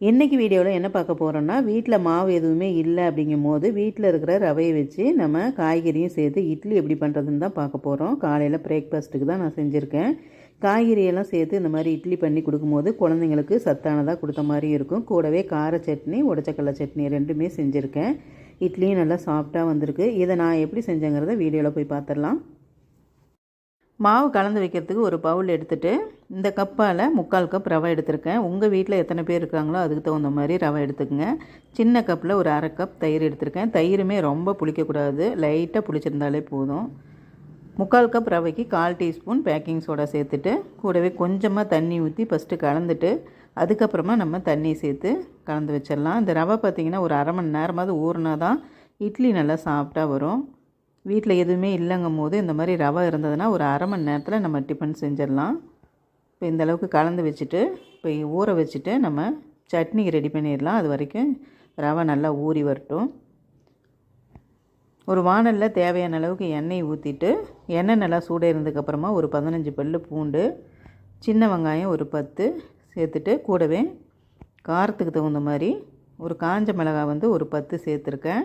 இன்றைக்கி வீடியோவில் என்ன பார்க்க போகிறோன்னா வீட்டில் மாவு எதுவுமே இல்லை அப்படிங்கும் போது வீட்டில் இருக்கிற ரவையை வச்சு நம்ம காய்கறியும் சேர்த்து இட்லி எப்படி பண்ணுறதுன்னு தான் பார்க்க போகிறோம் காலையில் பிரேக்ஃபாஸ்ட்டுக்கு தான் நான் செஞ்சுருக்கேன். காய்கறியெல்லாம் சேர்த்து இந்த மாதிரி இட்லி பண்ணி கொடுக்கும்போது குழந்தைங்களுக்கு சத்தானதாக கொடுத்த மாதிரி இருக்கும். கூடவே கார சட்னி உடச்சக்கடலை சட்னி ரெண்டுமே செஞ்சுருக்கேன். இட்லியும் நல்லா சாஃப்டாக வந்திருக்கு. இதை நான் எப்படி செஞ்சேங்கிறத வீடியோவில் போய் பார்த்துடலாம். மாவு கலந்து வைக்கிறதுக்கு ஒரு பவுல் எடுத்துகிட்டு இந்த கப்பால் முக்கால் கப் ரவை எடுத்திருக்கேன். உங்கள் வீட்டில் எத்தனை பேர் இருக்காங்களோ அதுக்கு தகுந்த மாதிரி ரவை எடுத்துக்கோங்க. சின்ன கப்பில் ஒரு அரை கப் தயிர் எடுத்திருக்கேன். தயிருமே ரொம்ப புளிக்கக்கூடாது. லைட்டாக புளிச்சிருந்தாலே போதும். முக்கால் கப் ரவைக்கு கால் டீஸ்பூன் பேக்கிங் சோடா சேர்த்துட்டு கூடவே கொஞ்சமாக தண்ணி ஊற்றி ஃபஸ்ட்டு கலந்துட்டு அதுக்கப்புறமா நம்ம தண்ணி சேர்த்து கலந்து வச்சிடலாம். இந்த ரவை பார்த்திங்கன்னா ஒரு அரை மணி நேரமாவது ஊறினா தான் இட்லி நல்லா சாஃப்டாக வரும். வீட்டில் எதுவுமே இல்லைங்கும் போது இந்த மாதிரி ரவை இருந்ததுன்னா ஒரு அரை மணி நேரத்தில் நம்ம டிஃபன் செஞ்சிடலாம். இப்போ இந்தளவுக்கு கலந்து வச்சுட்டு இப்போ ஊற வச்சுட்டு நம்ம சட்னிக்கு ரெடி பண்ணிடலாம். அது வரைக்கும் ரவை நல்லா ஊறி வரட்டும். ஒரு வானலில் தேவையான அளவுக்கு எண்ணெய் ஊற்றிட்டு எண்ணெய் நல்லா சூடாக இருந்ததுக்கப்புறமா ஒரு பதினஞ்சு பல் பூண்டு சின்ன வெங்காயம் ஒரு பத்து சேர்த்துட்டு கூடவே காரத்துக்கு தகுந்த மாதிரி ஒரு காஞ்ச மிளகாய் வந்து ஒரு பத்து சேர்த்துருக்கேன்.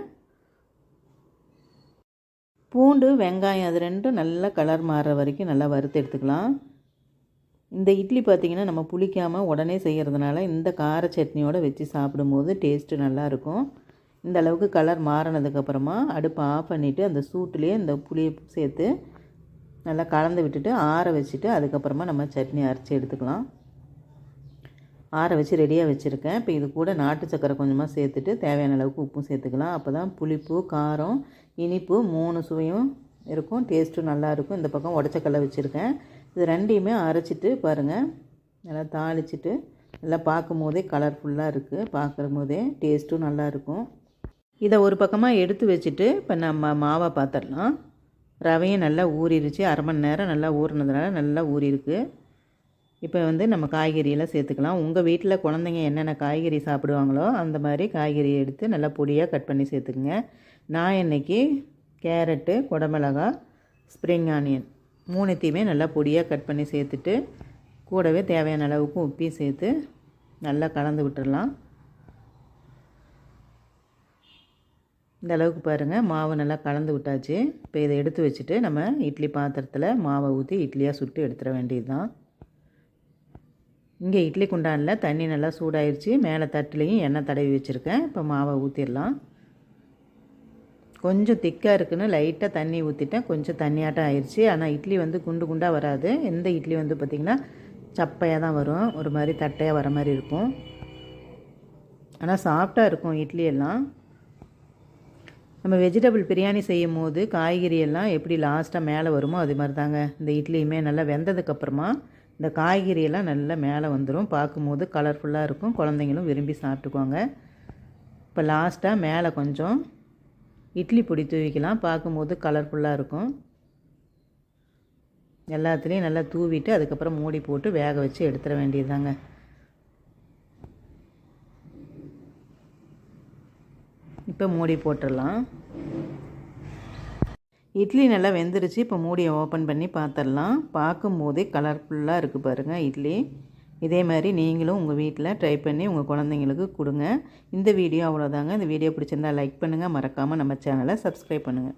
பூண்டு வெங்காயம் அது ரெண்டும் நல்லா கலர் மாறுற வரைக்கும் நல்லா வறுத்து எடுத்துக்கலாம். இந்த இட்லி பார்த்திங்கன்னா நம்ம புளிக்காமல் உடனே செய்கிறதுனால இந்த கார சட்னியோடு வச்சு சாப்பிடும்போது டேஸ்ட்டு நல்லாயிருக்கும் இந்த அளவுக்கு கலர் மாறினதுக்கப்புறமா அடுப்பை ஆஃப் பண்ணிவிட்டு அந்த சூட்டுலேயே இந்த புளியை சேர்த்து நல்லா கலந்து விட்டுட்டு ஆற வச்சுட்டு அதுக்கப்புறமா நம்ம சட்னி அரைச்சி எடுத்துக்கலாம். ஆற வச்சு ரெடியாக வச்சுருக்கேன். இப்போ இது கூட நாட்டு சக்கரை கொஞ்சமாக சேர்த்துட்டு தேவையான அளவுக்கு உப்பும் சேர்த்துக்கலாம். அப்போ தான் புளிப்பு காரம் இனிப்பு மூணு சுவையும் இருக்கும். டேஸ்ட்டும் நல்லாயிருக்கும் இந்த பக்கம் உடச்சக்கல்ல வச்சுருக்கேன். இது ரெண்டையுமே அரைச்சிட்டு பாருங்கள் நல்லா தாளிச்சிட்டு நல்லா பார்க்கும் போதே கலர்ஃபுல்லாக இருக்குது பார்க்கும் போதே டேஸ்ட்டும் நல்லாயிருக்கும் இதை ஒரு பக்கமாக எடுத்து வச்சுட்டு இப்போ நம்ம மாவை பார்த்துடலாம் ரவையும் நல்லா ஊறிடுச்சு அரை மணி நேரம் நல்லா ஊறினதுனால நல்லா ஊறிருக்கு. இப்போ வந்து நம்ம காய்கறியெல்லாம் சேர்த்துக்கலாம். உங்கள் வீட்டில் குழந்தைங்க என்னென்ன காய்கறி சாப்பிடுவாங்களோ அந்த மாதிரி காய்கறி எடுத்து நல்லா பொடியாக கட் பண்ணி சேர்த்துக்குங்க. நான் இன்றைக்கி கேரட்டு குடமிளகா ஸ்ப்ரிங் ஆனியன் மூணுத்தையுமே நல்லா பொடியாக கட் பண்ணி சேர்த்துட்டு கூடவே தேவையான அளவுக்கு உப்பையும் சேர்த்து நல்லா கலந்து விட்டுடலாம் இந்த அளவுக்கு பாருங்கள் மாவு நல்லா கலந்து விட்டாச்சு. இப்போ இதை எடுத்து வச்சுட்டு நம்ம இட்லி பாத்திரத்தில் மாவை ஊற்றி இட்லியாக சுட்டு எடுத்துட வேண்டியது தான் இங்கே இட்லி குண்டானில் தண்ணி நல்லா சூடாயிருச்சு. மேலே தட்டுலேயும் எண்ணெய் தடவி வச்சுருக்கேன். இப்போ மாவை ஊற்றிடலாம் கொஞ்சம் திக்காக இருக்குன்னு லைட்டாக தண்ணி ஊற்றிட்டேன் கொஞ்சம் தண்ணியாட்டம் ஆயிடுச்சு ஆனால் இட்லி வந்து குண்டு குண்டாக வராது. எந்த இட்லி வந்து பார்த்திங்கன்னா சப்பையாக தான் வரும். ஒரு மாதிரி தட்டையாக வர மாதிரி இருக்கும். ஆனால் சாஃப்டாக இருக்கும் இட்லி எல்லாம். நம்ம வெஜிடபிள் பிரியாணி செய்யும் போது காய்கறி எல்லாம் எப்படி லாஸ்ட்டாக மேலே வருமோ அது மாதிரி தாங்க. இந்த இட்லியுமே நல்லா வெந்ததுக்கப்புறமா இந்த காய்கறியெல்லாம் நல்லா மேலே வந்துடும் பார்க்கும்போது கலர்ஃபுல்லாக இருக்கும். குழந்தைங்களும் விரும்பி சாப்பிட்டுக்கோங்க. இப்போ லாஸ்ட்டாக மேலே கொஞ்சம் இட்லி பொடி தூவிக்கலாம். பார்க்கும்போது கலர்ஃபுல்லாக இருக்கும். எல்லாத்துலேயும் நல்லா தூவிட்டு அதுக்கப்புறம் மூடி போட்டு வேக வச்சு எடுத்துட வேண்டியதுதாங்க. இப்போ மூடி போட்டுடலாம். இட்லி நல்லா வெந்துருச்சு. இப்போ மூடியை ஓப்பன் பண்ணி பார்த்துடலாம் பார்க்கும்போதே கலர்ஃபுல்லாக இருக்குது பாருங்கள் இட்லி. இதே மாதிரி நீங்களும் உங்கள் வீட்டில் ட்ரை பண்ணி உங்கள் குழந்தைங்களுக்கு கொடுங்க. இந்த வீடியோ அவ்வளோதாங்க இந்த வீடியோ பிடிச்சிருந்தா லைக் பண்ணுங்கள் மறக்காமல் நம்ம சேனலை சப்ஸ்கிரைப் பண்ணுங்கள்